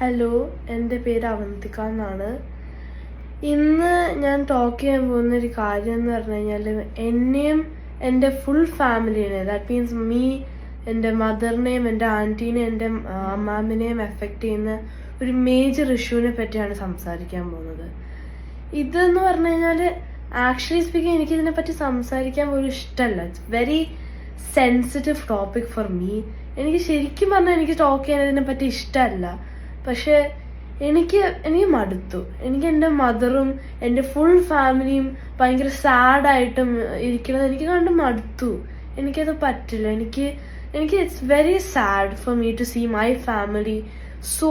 Hello എന്റെ പേര് അവന്തിക എന്നാണ്. ഇന്ന് ഞാൻ ടോക്ക് ചെയ്യാൻ പോകുന്ന ഒരു കാര്യം എന്ന് പറഞ്ഞു കഴിഞ്ഞാൽ എന്നെയും എന്റെ ഫുൾ ഫാമിലിനെ ദാറ്റ് മീൻസ് മീ എന്റെ മദറിനെയും എന്റെ ആന്റീനെയും എന്റെ അമ്മാമിനെയും എഫക്റ്റ് ചെയ്യുന്ന ഒരു മേജർ ഇഷ്യൂവിനെ പറ്റിയാണ് സംസാരിക്കാൻ പോകുന്നത്. ഇതെന്ന് പറഞ്ഞു കഴിഞ്ഞാൽ ആക്ച്വലി സ്പീക്കിംഗ് എനിക്കിതിനെ പറ്റി സംസാരിക്കാൻ പോലും ഇഷ്ടമല്ല. It's very sensitive topic for me എനിക്ക് ശരിക്കും പറഞ്ഞാൽ എനിക്ക് ടോക്ക് ചെയ്യാൻ ഇതിനെപ്പറ്റി ഇഷ്ടമല്ല. പക്ഷെ എനിക്ക് എനിക്ക് മടുത്തു. എനിക്ക് എന്റെ മദറും എന്റെ ഫുൾ ഫാമിലിയും ഭയങ്കര സാഡായിട്ടും ഇരിക്കുന്നത് എനിക്ക് കണ്ട് മടുത്തു. എനിക്കത് പറ്റില്ല. എനിക്ക് എനിക്ക് it's very sad for me to see my family so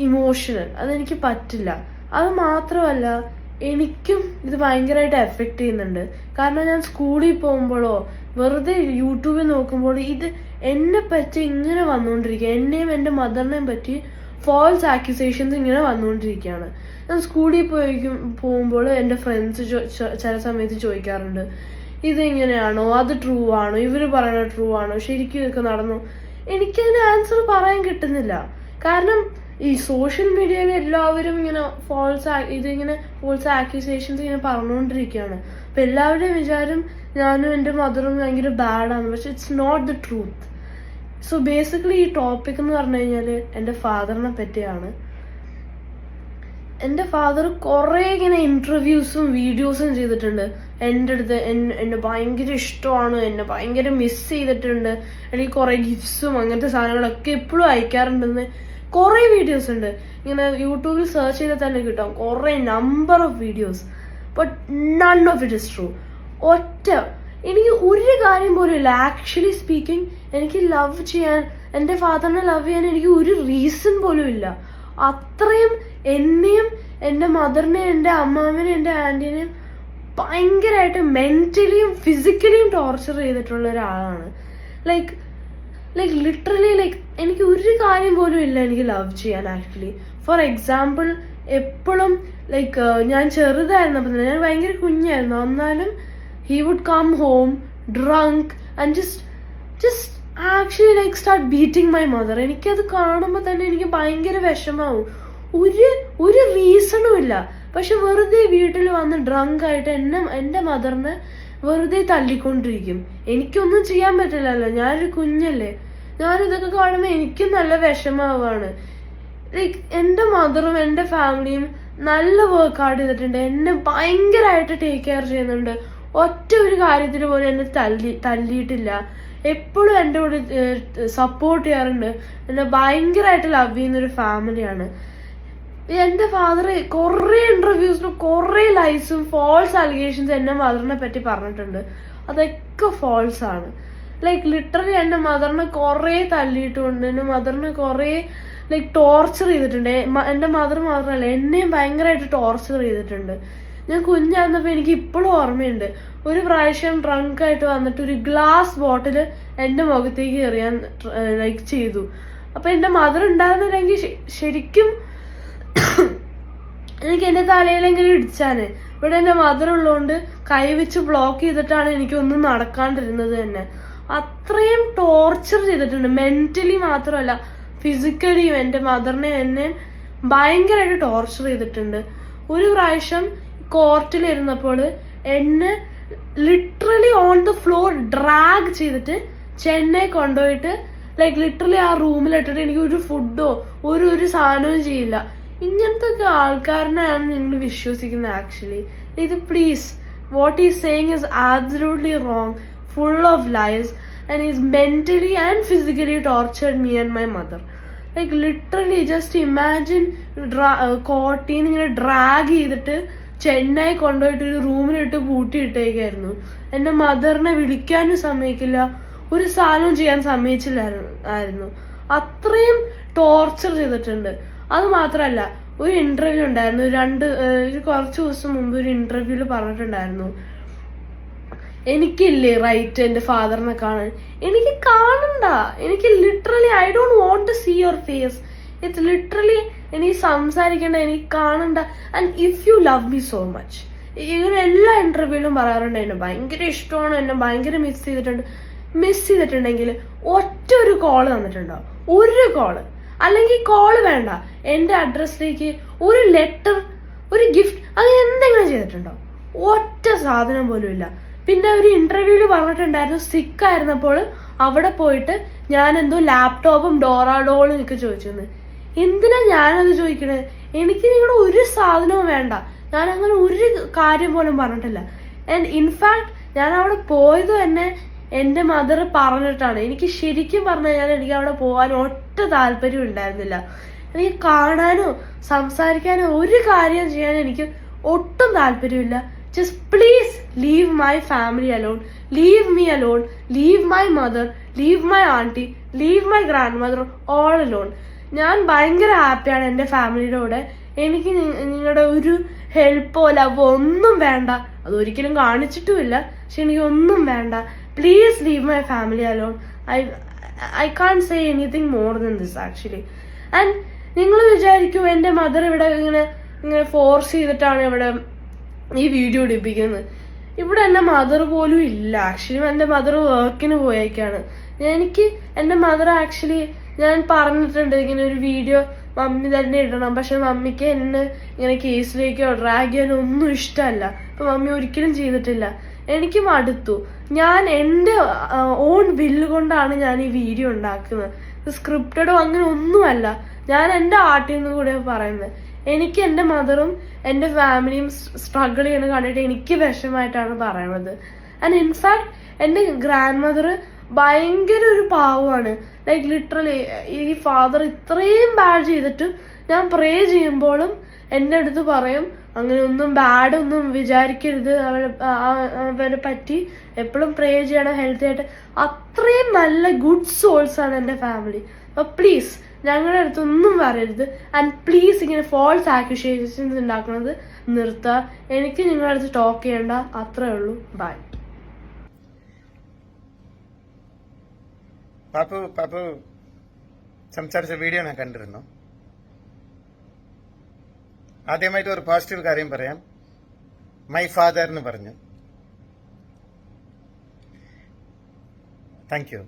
emotional അതെനിക്ക് പറ്റില്ല. അത് മാത്രമല്ല എനിക്കും ഇത് ഭയങ്കരമായിട്ട് എഫക്റ്റ് ചെയ്യുന്നുണ്ട്. കാരണം ഞാൻ സ്കൂളിൽ പോകുമ്പോഴോ വെറുതെ യൂട്യൂബിൽ നോക്കുമ്പോൾ ഇത് എന്നെ പറ്റി ഇങ്ങനെ വന്നുകൊണ്ടിരിക്കുക. എന്നെയും എന്റെ മദറിനെയും പറ്റി ഫോൾസ് ആക്യുസേഷൻസ് ഇങ്ങനെ വന്നുകൊണ്ടിരിക്കുകയാണ്. ഞാൻ സ്കൂളിൽ പോയി പോകുമ്പോൾ എന്റെ ഫ്രണ്ട്സ് ചില സമയത്ത് ചോദിക്കാറുണ്ട് ഇതെങ്ങനെയാണോ? അത് ട്രൂ ആണോ? ഇവർ പറയുന്നത് ട്രൂ ആണോ? ശരിക്കും ഇതൊക്കെ നടന്നു? എനിക്കതിന് ആൻസർ പറയാൻ കിട്ടുന്നില്ല. കാരണം ഈ സോഷ്യൽ മീഡിയയിൽ എല്ലാവരും ഇങ്ങനെ ഫോൾസ് ഇതിങ്ങനെ ഫോൾസ് ആക്യുസേഷൻസ് ഇങ്ങനെ പറഞ്ഞുകൊണ്ടിരിക്കുകയാണ്. അപ്പം എല്ലാവരുടെയും വിചാരം ഞാനും എന്റെ മദറും ഭയങ്കര ബാഡാണ് പക്ഷെ it's not the truth so basically ഈ ടോപ്പിക് എന്ന് പറഞ്ഞു കഴിഞ്ഞാൽ എന്റെ ഫാദറിനെ പറ്റിയാണ്. എന്റെ ഫാദർ കുറേ ഇങ്ങനെ ഇന്റർവ്യൂസും വീഡിയോസും ചെയ്തിട്ടുണ്ട്. എന്റെ അടുത്ത് എന്നെ ഭയങ്കര ഇഷ്ടമാണ്. എന്നെ ഭയങ്കര മിസ് ചെയ്തിട്ടുണ്ട്. എനിക്ക് കുറേ ഗിഫ്റ്റ്സും അങ്ങനത്തെ സാധനങ്ങളൊക്കെ എപ്പോഴും അയക്കാറുണ്ടെന്ന് കുറേ വീഡിയോസ് ഉണ്ട്. ഇങ്ങനെ യൂട്യൂബിൽ സെർച്ച് ചെയ്താൽ തന്നെ കിട്ടാം. കുറേ number of videos but none of it is true ഒറ്റ എനിക്ക് ഒരു കാര്യം പോലും ആക്ച്വലി സ്പീക്കിംഗ് എനിക്ക് ലവ് ചെയ്യാൻ എന്റെ ഫാദറിനെ ലവ് ചെയ്യാൻ എനിക്ക് ഒരു റീസൺ പോലും ഇല്ല അത്രയും എന്നെയും എന്റെ മദറിനെയും എന്റെ അമ്മാവിനെയും എന്റെ ആന്റീനെയും ഭയങ്കരമായിട്ട് മെന്റലിയും ഫിസിക്കലിയും ടോർച്ചർ ചെയ്തിട്ടുള്ള ഒരാളാണ്. ലൈക്ക് ലൈക്ക് ലിറ്ററലി ലൈക്ക് എനിക്ക് ഒരു കാര്യം പോലും ഇല്ല എനിക്ക് ലവ് ചെയ്യാൻ ആക്ച്വലി ഫോർ എക്സാമ്പിൾ എപ്പോഴും ലൈക്ക് ഞാൻ ചെറുതായിരുന്നപ്പോൾ ഞാൻ ഭയങ്കര കുഞ്ഞായിരുന്നു. എന്നാലും he would come home drunk and just just actually like start beating my mother എനിക്കത് കാണുമ്പോൾ തന്നെ എനിക്ക് ഭയങ്കര വിഷമാവും. ഒരു ഒരു റീസണും ഇല്ല. പക്ഷെ വെറുതെ വീട്ടിൽ വന്ന് ഡ്രങ്ക് ആയിട്ട് എന്നെ എന്റെ മദറിനെ വെറുതെ തല്ലിക്കൊണ്ടിരിക്കും. എനിക്കൊന്നും ചെയ്യാൻ പറ്റില്ലല്ലോ. ഞാനൊരു കുഞ്ഞല്ലേ. ഞാനിതൊക്കെ കാണുമ്പോൾ എനിക്കും നല്ല വിഷമാവാണ്. ലൈക്ക് എന്റെ മദറും എന്റെ ഫാമിലിയും നല്ല വർക്ക് ഔട്ട് ചെയ്തിട്ടുണ്ട്. എന്നെ ഭയങ്കരമായിട്ട് ടേക്ക് കെയർ ചെയ്യുന്നുണ്ട്. ഒറ്റ ഒരു കാര്യത്തിന് പോലും എന്നെ തല്ലി തല്ലിയിട്ടില്ല. എപ്പോഴും എന്റെ കൂടെ സപ്പോർട്ട് ചെയ്യാറുണ്ട്. എന്നെ ഭയങ്കരമായിട്ട് ലവ് ചെയ്യുന്നൊരു ഫാമിലിയാണ് എന്റെ ഫാദർ കുറേ ഇന്റർവ്യൂസിലും കുറേ ലൈസും ഫോൾസ് അലിഗേഷൻസ് എന്റെ മദറിനെ പറ്റി പറഞ്ഞിട്ടുണ്ട്. അതൊക്കെ ഫോൾസ് ആണ്. ലൈക്ക് ലിറ്ററലി എന്റെ മദറിനെ കുറേ തല്ലിയിട്ടുണ്ട്. എന്റെ മദറിനെ കുറേ ലൈക്ക് ടോർച്ചർ ചെയ്തിട്ടുണ്ട്. എന്റെ മദർ മാത്രമല്ല എന്നെയും ഭയങ്കരമായിട്ട് ടോർച്ചർ ചെയ്തിട്ടുണ്ട്. ഞാൻ കുഞ്ഞായിരുന്നപ്പോ എനിക്ക് ഇപ്പോഴും ഓർമ്മയുണ്ട്. ഒരു പ്രാവശ്യം ഡ്രങ്ക് ആയിട്ട് വന്നിട്ട് ഒരു ഗ്ലാസ് ബോട്ടിൽ എന്റെ മുഖത്തേക്ക് എറിയാൻ ലൈക്ക് ചെയ്തു. അപ്പൊ എന്റെ മദർ ഉണ്ടായിരുന്നില്ലെങ്കിൽ ശരിക്കും എനിക്ക് എന്റെ തലയിലെങ്കിലും ഇടിച്ചാന്. ഇവിടെ എന്റെ മദർ ഉള്ളതുകൊണ്ട് കൈവച്ച് ബ്ലോക്ക് ചെയ്തിട്ടാണ് എനിക്കൊന്നും നടക്കാണ്ടിരുന്നത് തന്നെ. അത്രയും ടോർച്ചർ ചെയ്തിട്ടുണ്ട്. മെന്റലി മാത്രമല്ല ഫിസിക്കലിയും എന്റെ മദറിനെ എന്നെ ഭയങ്കരമായിട്ട് ടോർച്ചർ ചെയ്തിട്ടുണ്ട്. ഒരു പ്രാവശ്യം കോർട്ടിലിരുന്നപ്പോൾ എന്നെ literally on the floor drag ചെയ്തിട്ട് ചെന്നൈ കൊണ്ടുപോയിട്ട് ലൈക്ക് ലിറ്ററലി ആ റൂമിലിട്ടിട്ട് എനിക്ക് ഒരു ഫുഡോ ഒരു ഒരു സാധനവും ചെയ്യില്ല. ഇങ്ങനത്തെ ഒക്കെ ആൾക്കാരനെയാണ് നിങ്ങൾ വിശ്വസിക്കുന്നത് ആക്ച്വലി ഇത് please what is saying is absolutely wrong full of lies and is mentally and physically tortured me and my mother like literally just imagine കോട്ടീന്ന് ഇങ്ങനെ ഡ്രാഗ് ചെയ്തിട്ട് ചെന്നൈ കൊണ്ടുപോയിട്ട് ഒരു റൂമിലിട്ട് പൂട്ടിയിട്ടേക്കായിരുന്നു. എന്റെ മദറിനെ വിളിക്കാനും സമ്മതിക്കില്ല. ഒരു സാധനവും ചെയ്യാൻ സമ്മതിച്ചില്ലായിരുന്നു. അത്രയും ടോർച്ചർ ചെയ്തിട്ടുണ്ട്. അത് മാത്രമല്ല ഒരു ഇന്റർവ്യൂ ഉണ്ടായിരുന്നു. രണ്ട് കുറച്ച് ദിവസം മുമ്പ് ഒരു ഇന്റർവ്യൂൽ പറഞ്ഞിട്ടുണ്ടായിരുന്നു. എനിക്കില്ലേ റൈറ്റ് എന്റെ ഫാദറിനെ കാണാൻ? എനിക്ക് കാണണ്ട. എനിക്ക് literally I don't want to see your face it's literally എനിക്ക് സംസാരിക്കേണ്ട എനിക്ക് കാണണ്ട. And if you love me so much ഇങ്ങനെ എല്ലാ ഇന്റർവ്യൂവിലും പറയാറുണ്ട് എന്നെ. ഭയങ്കര ഇഷ്ടമാണ് എന്നെ ഭയങ്കര മിസ് ചെയ്തിട്ടുണ്ട്. മിസ് ചെയ്തിട്ടുണ്ടെങ്കിൽ ഒറ്റ ഒരു കോൾ തന്നിട്ടുണ്ടോ? ഒരു കോൾ അല്ലെങ്കിൽ കോൾ വേണ്ട. എന്റെ അഡ്രസ്സിലേക്ക് ഒരു ലെറ്റർ ഒരു ഗിഫ്റ്റ് അങ്ങനെ എന്തെങ്കിലും ചെയ്തിട്ടുണ്ടോ? ഒറ്റ സാധനം പോലും ഇല്ല. പിന്നെ ഒരു ഇന്റർവ്യൂവിൽ പറഞ്ഞിട്ടുണ്ടായിരുന്നു സിക്ക് ആയിരുന്നപ്പോൾ അവിടെ പോയിട്ട് ഞാൻ എന്തോ ലാപ്ടോപ്പും ഡോറാഡോളും ഒക്കെ ചോദിച്ചെന്ന് എന്തിനാ ഞാനത് ചോദിക്കണേ? എനിക്ക് നിങ്ങളുടെ ഒരു സാധനവും വേണ്ട. ഞാൻ അങ്ങനെ ഒരു കാര്യം പോലും പറഞ്ഞിട്ടില്ല. ആൻഡ് ഇൻഫാക്ട് ഞാൻ അവിടെ പോയത് തന്നെ എന്റെ മദർ പറഞ്ഞിട്ടാണ്. എനിക്ക് ശരിക്കും പറഞ്ഞു കഴിഞ്ഞാൽ എനിക്ക് അവിടെ പോകാൻ ഒറ്റ താല്പര്യം ഉണ്ടായിരുന്നില്ല. എനിക്ക് കാണാനോ സംസാരിക്കാനോ ഒരു കാര്യം ചെയ്യാൻ എനിക്ക് ഒട്ടും താല്പര്യമില്ല. Just please leave my family alone leave me alone leave my mother leave my aunty leave my grandmother all alone ഞാൻ ഭയങ്കര ഹാപ്പിയാണ് എന്റെ ഫാമിലിയുടെ കൂടെ. എനിക്ക് നിങ്ങളുടെ ഒരു ഹെൽപ്പോ ലവോ ഒന്നും വേണ്ട. അതൊരിക്കലും കാണിച്ചിട്ടുമില്ല. പക്ഷെ എനിക്ക് ഒന്നും വേണ്ട. Please leave my family alone I I can't say anything more than this actually and നിങ്ങൾ വിചാരിക്കും എന്റെ മദർ ഇവിടെ ഇങ്ങനെ ഇങ്ങനെ ഫോഴ്സ് ചെയ്തിട്ടാണ് ഇവിടെ ഈ വീഡിയോ ഇടിപ്പിക്കുന്നത്. ഇവിടെ എന്റെ മദർ പോലും ഇല്ല. ആക്ച്വലി എന്റെ മദർ വർക്കിന് പോയേക്കാണ്. എനിക്ക് എന്റെ മദർ ആക്ച്വലി ഞാൻ പറഞ്ഞിട്ടുണ്ട് ഇങ്ങനെ ഒരു വീഡിയോ മമ്മി തന്നെ ഇടണം. പക്ഷെ മമ്മിക്ക് എന്നെ ഇങ്ങനെ കേസിലേക്കോ ഡ്രാഗ് ചെയ്യാനോ ഒന്നും ഇഷ്ടമല്ല. അപ്പൊ മമ്മി ഒരിക്കലും ചെയ്തിട്ടില്ല. എനിക്ക് മടുത്തു. ഞാൻ എന്റെ ഓൺ വില്ല് കൊണ്ടാണ് ഞാൻ ഈ വീഡിയോ ഉണ്ടാക്കുന്നത്. സ്ക്രിപ്റ്റഡോ അങ്ങനെ ഒന്നുമല്ല. ഞാൻ എന്റെ ആർട്ടിൽ നിന്ന് കൂടെ പറയുന്നത്. എനിക്ക് എന്റെ മദറും എന്റെ ഫാമിലിയും സ്ട്രഗിൾ ചെയ്യുന്ന കണ്ടിട്ട് എനിക്ക് വിഷമായിട്ടാണ് പറയുന്നത്. ആൻഡ് ഇൻഫാക്ട് എന്റെ ഗ്രാൻഡ് മദർ ഭയങ്കര ഒരു പാവമാണ് ലൈക്ക് ലിറ്ററലി ഈ ഫാദർ ഇത്രയും ബാഡ് ചെയ്തിട്ടും ഞാൻ പ്രേ ചെയ്യുമ്പോഴും എന്റെ അടുത്ത് പറയും അങ്ങനെ ഒന്നും ബാഡ് ഒന്നും വിചാരിക്കരുത്. അവരെ പറ്റി എപ്പോഴും പ്രേ ചെയ്യണം ഹെൽത്തി ആയിട്ട്. അത്രയും നല്ല ഗുഡ് സോൾസ് ആണ് എന്റെ ഫാമിലി അപ്പൊ പ്ലീസ് ഞങ്ങളുടെ അടുത്ത് ഒന്നും പറയരുത്. ആൻഡ് പ്ലീസ് ഇങ്ങനെ ഫോൾസ് ആക്യുഷേഷൻസ് ഉണ്ടാക്കുന്നത് നിർത്തുക എനിക്ക് നിങ്ങളുടെ അടുത്ത് ടോക്ക് ചെയ്യേണ്ട. അത്രേ ഉള്ളൂ. ബൈ പാപ്പു പാപ്പു സംസാരിച്ച വീഡിയോ ഞാൻ കണ്ടിരുന്നു. ആദ്യമായിട്ട് ഒരു പോസിറ്റീവ് കാര്യം പറയാം. മൈ ഫാദർ എന്ന് പറഞ്ഞു. താങ്ക് യു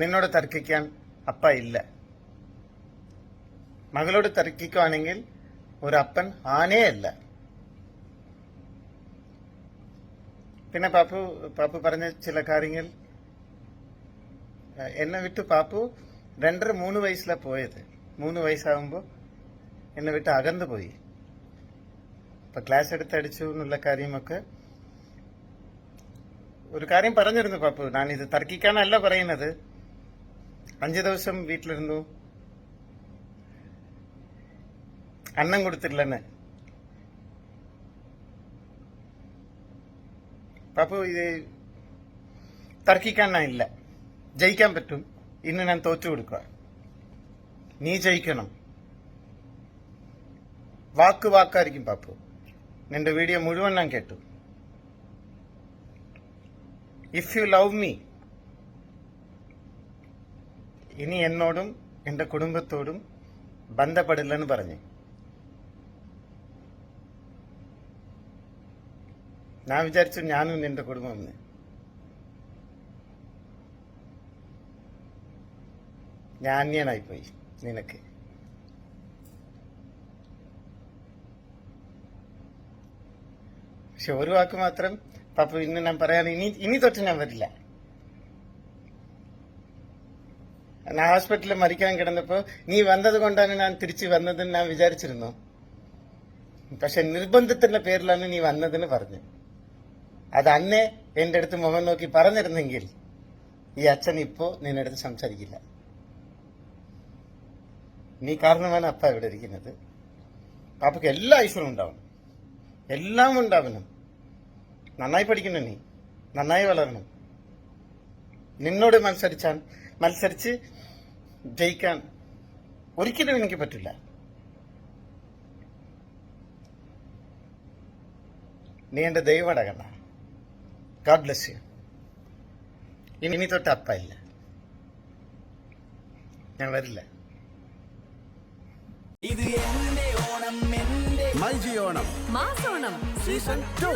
നിന്നോട് തർക്കിക്കാൻ അപ്പ ഇല്ല. മകളോട് തർക്കിക്കുവാണെങ്കിൽ ഒരു അപ്പൻ ആനേ പിന്നെ പാപ്പു പാപ്പു പറഞ്ഞ ചില കാര്യങ്ങൾ എന്നെ വിട്ട് പാപ്പു രണ്ടര മൂന്ന് വയസ്സിലാ പോയത്. മൂന്ന് വയസ്സാകുമ്പോൾ എന്നെ വിട്ട് അകന്നു പോയി. ഇപ്പം ക്ലാസ് എടുത്തടിച്ചു എന്നുള്ള കാര്യമൊക്കെ ഒരു കാര്യം പറഞ്ഞിരുന്നു പാപ്പു. ഞാൻ ഇത് തർക്കിക്കാനല്ല പറയുന്നത്. അഞ്ച് ദിവസം വീട്ടിലിരുന്നു. അന്നം കൊടുത്തില്ലെന്ന് പാപ്പു ഇത് തർക്കിക്കാൻ ഇല്ല. ജയിക്കാൻ പറ്റും. ഇന്ന് ഞാൻ തോറ്റു കൊടുക്കുക. നീ ജയിക്കണം. വാക്ക് വാക്കായിരിക്കും പാപ്പു. നിന്റെ വീഡിയോ മുഴുവൻ ഞാൻ കേട്ടു. ഇഫ് യു ലവ് മീ ഇനി എന്നോടും എന്റെ കുടുംബത്തോടും ബന്ധപ്പെടില്ലെന്ന് പറഞ്ഞു. ഞാൻ വിചാരിച്ചു ഞാനും നിന്റെ കുടുംബം ഞാൻ അന്യനായി പോയി നിനക്ക്. പക്ഷെ ഒരു വാക്ക് മാത്രം പപ്പു ഇന്ന് ഞാൻ പറയാൻ ഇനി ഇനി തൊട്ട് ഞാൻ വരില്ല. ഞാൻ ഹോസ്പിറ്റലിൽ മരിക്കാൻ കിടന്നപ്പോ നീ വന്നത് കൊണ്ടാണ് ഞാൻ തിരിച്ചു വന്നതെന്ന് ഞാൻ വിചാരിച്ചിരുന്നു. പക്ഷെ നിർബന്ധത്തിന്റെ പേരിലാണ് നീ വന്നതെന്ന് പറഞ്ഞു. അത് അന്നേ എന്റെ അടുത്ത് മുഖം നോക്കി പറഞ്ഞിരുന്നെങ്കിൽ ഈ അച്ഛൻ ഇപ്പോ നിന്റെ അടുത്ത് സംസാരിക്കില്ല നീ കാരണമാണ് അപ്പ ഇവിടെ ഇരിക്കുന്നത്. പാപ്പയ്ക്ക് എല്ലാ ഐശ്വര്യം ഉണ്ടാവണം. എല്ലാം ഉണ്ടാവണം. നന്നായി പഠിക്കണം നീ. നന്നായി വളരണം. നിന്നോട് മത്സരിച്ചാൽ മത്സരിച്ച് ജയിക്കാൻ ഒരിക്കലും എനിക്ക് പറ്റില്ല. നീ എന്റെ ദൈവം കണ്ണ ഗാഡ് ബ്ലെസ് യു ഇനി ഇനി തൊട്ട് അപ്പ ഇല്ല. ഞാൻ വരില്ല. ഇത് എന്റെ ഓണം എന്റെ മൈജി ഓണം. മാസോണം. Season two